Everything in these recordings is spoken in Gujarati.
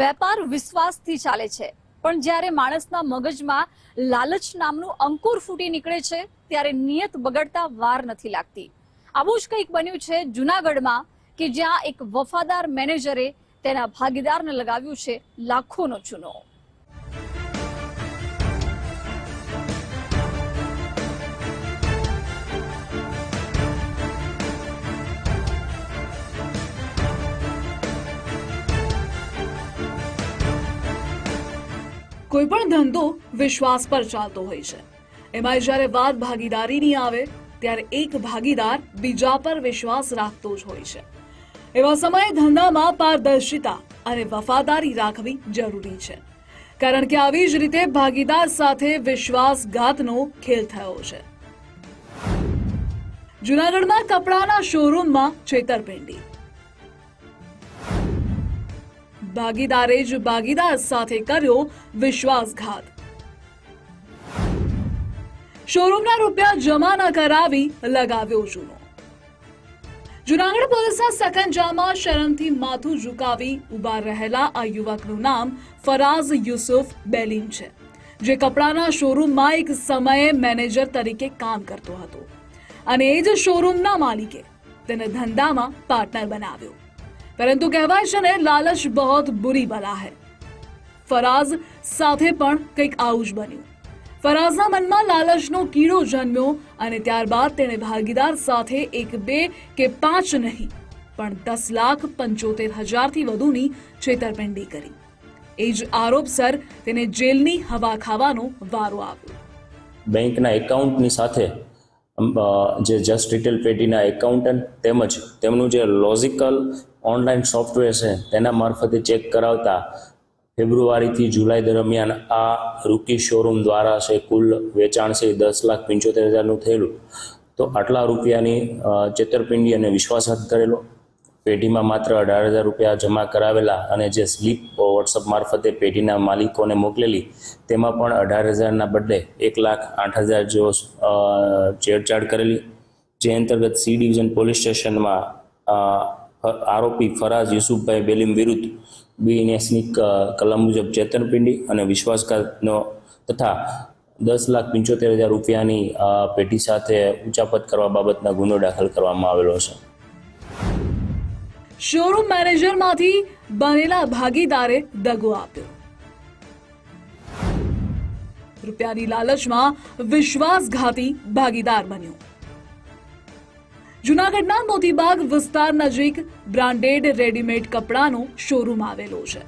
વેપાર વિશ્વાસથી ચાલે છે. પણ જ્યારે માણસના મગજમાં લાલચ નામનું અંકુર ફૂટી નીકળે છે, ત્યારે નિયત બગડતા વાર નથી લાગતી. આવું જ કંઈક બન્યું છે જુનાગઢમાં કે જ્યાં એક વફાદાર મેનેજરે તેના ભાગીદારને લગાવ્યું છે લાખોનો ચૂનો. કોઈ પણ ધંધો વિશ્વાસ પર ચાલતો હોય છે. એમાં જ્યારે વાત ભાગીદારીની આવે, ત્યારે એક ભાગીદાર બીજા પર વિશ્વાસ રાખતો જ હોય છે. એવા સમયે ધંધામાં પારદર્શિતા અને વફાદારી રાખવી જરૂરી છે. કારણ કે આવી જ રીતે ભાગીદાર સાથે વિશ્વાસઘાતનો ખેલ થયો છે. જુનાગઢમાં કપડાના શોરૂમમાં છેતરપિંડી. ભાગીદારે જ ભાગીદાર સાથે કર્યો વિશ્વાસઘાત. શોરૂમના રૂપિયા જમા ન કરાવી લગાવ્યો જૂનો. જુનાગઢ પોલીસના સકંજામાં શરમથી માથું ઝુકાવી ઊભા રહેલા આ યુવકનું નામ ફરાઝ યુસુફ બેલીમ છે, જે કપડાના શોરૂમમાં એક સમયે મેનેજર તરીકે કામ કરતો હતો. અને એ જ શોરૂમના માલિકે તેને ધંધામાં પાર્ટનર બનાવ્યો. પરંતુ કહેવાય છે ને, લાલચ બહોત બુરી બલા હે. ફરાઝ સાથે પણ કંઈક આવું જ બન્યું. ફરાઝના મનમાં લાલચનો કીડો જન્મ્યો અને ત્યારબાદ તેણે ભાગીદાર સાથે એક બે કે પાંચ નહીં, પણ દસ લાખ પંચોતેર હજારથી વધુની છેતરપિંડી કરી. એ જ આરોપસર તેને જેલની હવા ખાવાનો વારો આવ્યો. બેંકના એકાઉન્ટની સાથે જે જસ્ટ રિટેલ પેટીના એકાઉન્ટન્ટ તેમજ તેમનું જે લોજિકલ ઓનલાઈન સોફ્ટવેર છે, તેના મારફતે ચેક કરાવતા ફેબ્રુઆરીથી જુલાઈ દરમિયાન આ રૂકી શોરૂમ દ્વારા છે, કુલ વેચાણ છે દસ લાખ પંચોતેર હજારનું થયેલું. તો આટલા રૂપિયાની છેતરપિંડી અને વિશ્વાસઘાત કરેલો. પેઢીમાં માત્ર અઢાર હજાર રૂપિયા જમા કરાવેલા અને જે સ્લીપ વોટ્સઅપ મારફતે પેઢીના માલિકોને મોકલેલી, તેમાં પણ અઢાર હજારના બદલે એક લાખ આઠ હજાર જેવો છેડછાડ કરેલી. જે અંતર્ગત સી ડિવિઝન પોલીસ સ્ટેશનમાં આરોપી ફરાજ યુસુફભાઈ બેલીમ વિરુદ્ધ બીએનએસની કલમ મુજબ ચેતનપિંડી અને વિશ્વાસઘાતનો તથા દસ લાખ પંચોતેર હજાર રૂપિયાની પેઢી સાથે ઉચાપત કરવા બાબતના ગુનો દાખલ કરવામાં આવેલો છે. શોરૂમ મેનેજરમાંથી બનેલા ભાગીદારે દગો આપ્યો. રૂપિયાની લાલચમાં વિશ્વાસઘાતી ભાગીદાર બન્યો. જુનાગઢના મોતીબાગ વિસ્તાર નજીક બ્રાન્ડેડ રેડીમેડ કપડાનો શોરૂમ આવેલો છે.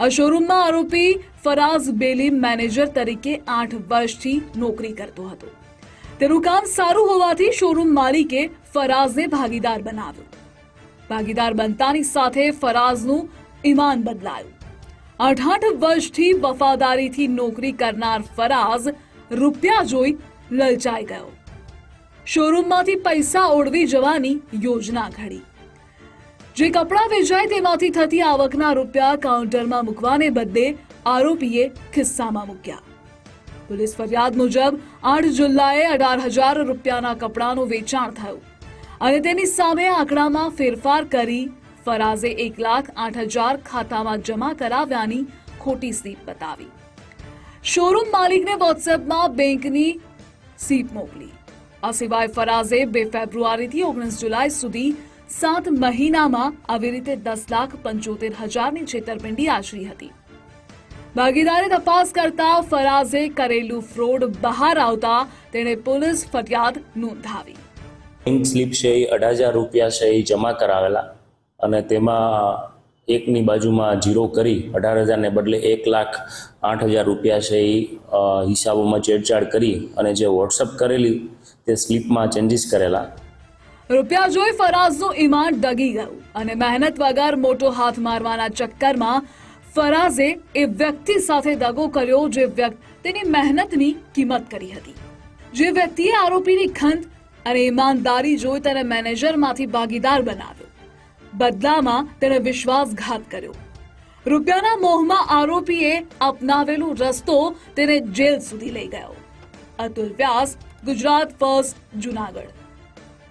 આ શોરૂમમાં આરોપી ફરાઝ બેલીમ મેનેજર તરીકે આઠ વર્ષથી નોકરી કરતો હતો. તેનું કામ સારું હોવાથી શોરૂમ માલિકે ફરાઝને ભાગીદાર બનાવ્યો. ભાગીદાર બનતાની સાથે ફરાઝનું ઈમાન બદલાયું. આઠ આઠ વર્ષથી વફાદારીથી નોકરી કરનાર ફરાઝ રૂપિયા જોઈ લલચાઈ ગયો. શોરૂમમાંથી પૈસા ઓળવી જવાની યોજના ઘડી. જે કપડાં વેચાય તેમાંથી થતી આવકના રૂપિયા કાઉન્ટરમાં મૂકવાને બદલે આરોપીએ ખિસ્સામાં મૂક્યા. પોલીસ ફરિયાદ મુજબ આઠ જુલાઈએ અઢાર હજાર રૂપિયાના કપડાનું વેચાણ થયું. અને તેની સામે આંકડામાં ફેરફાર કરી ફરાઝે એક લાખ આઠ હજાર ખાતામાં જમા કરાવ્યાની ખોટી સ્લીપ બતાવી. શોરૂમ માલિકને વોટ્સએપમાં બેંકની સીપ મોકલી. આ સિવાય ફરાઝે બે ફેબ્રુઆરીથી ઓગણીસ જુલાઈ સુધી સાત મહિનામાં આવી રીતે દસ લાખ પંચોતેર હજારની છેતરપિંડી આચરી હતી. ભાગીદારે તપાસ કરતા ફરાઝે કરેલું ફ્રોડ બહાર આવતા તેણે પોલીસ ફરિયાદ નોંધાવી. બેંક સ્લીપ છે, એ અઢાર હજાર રૂપિયા છે, એ જમા કરાવેલા. અને તેમાં એકની બાજુમાં જીરો કરી, અઢાર હજારને બદલે એક લાખ આઠ હજાર રૂપિયા છે, એ હિસાબોમાં છેડછાડ કરી અને જે વોટ્સઅપ કરેલી, તે સ્લીપમાં ચેન્જીસ કરેલા. રૂપિયા જોઈ ફરાઝનું ઈમાન ડગી ગયું અને મહેનત વગર મોટો હાથ મારવાના ચક્કરમાં ફરાઝે એ વ્યક્તિ સાથે દગો કર્યો જે વ્યક્તિ તેની મહેનતની કિંમત કરી હતી. જે વ્યક્તિએ આરોપીની ખંત અને ઈમાનદારી જોઈ તેને મેનેજરમાંથી ભાગીદાર બનાવ્યો. બદલામાં તેણે વિશ્વાસઘાત કર્યો. રૂપિયાના મોહમાં આરોપીએ અપનાવેલો રસ્તો તેને જેલ સુધી લઈ ગયો. અતુલ વ્યાસ, ગુજરાત ફર્સ્ટ, જુનાગઢ.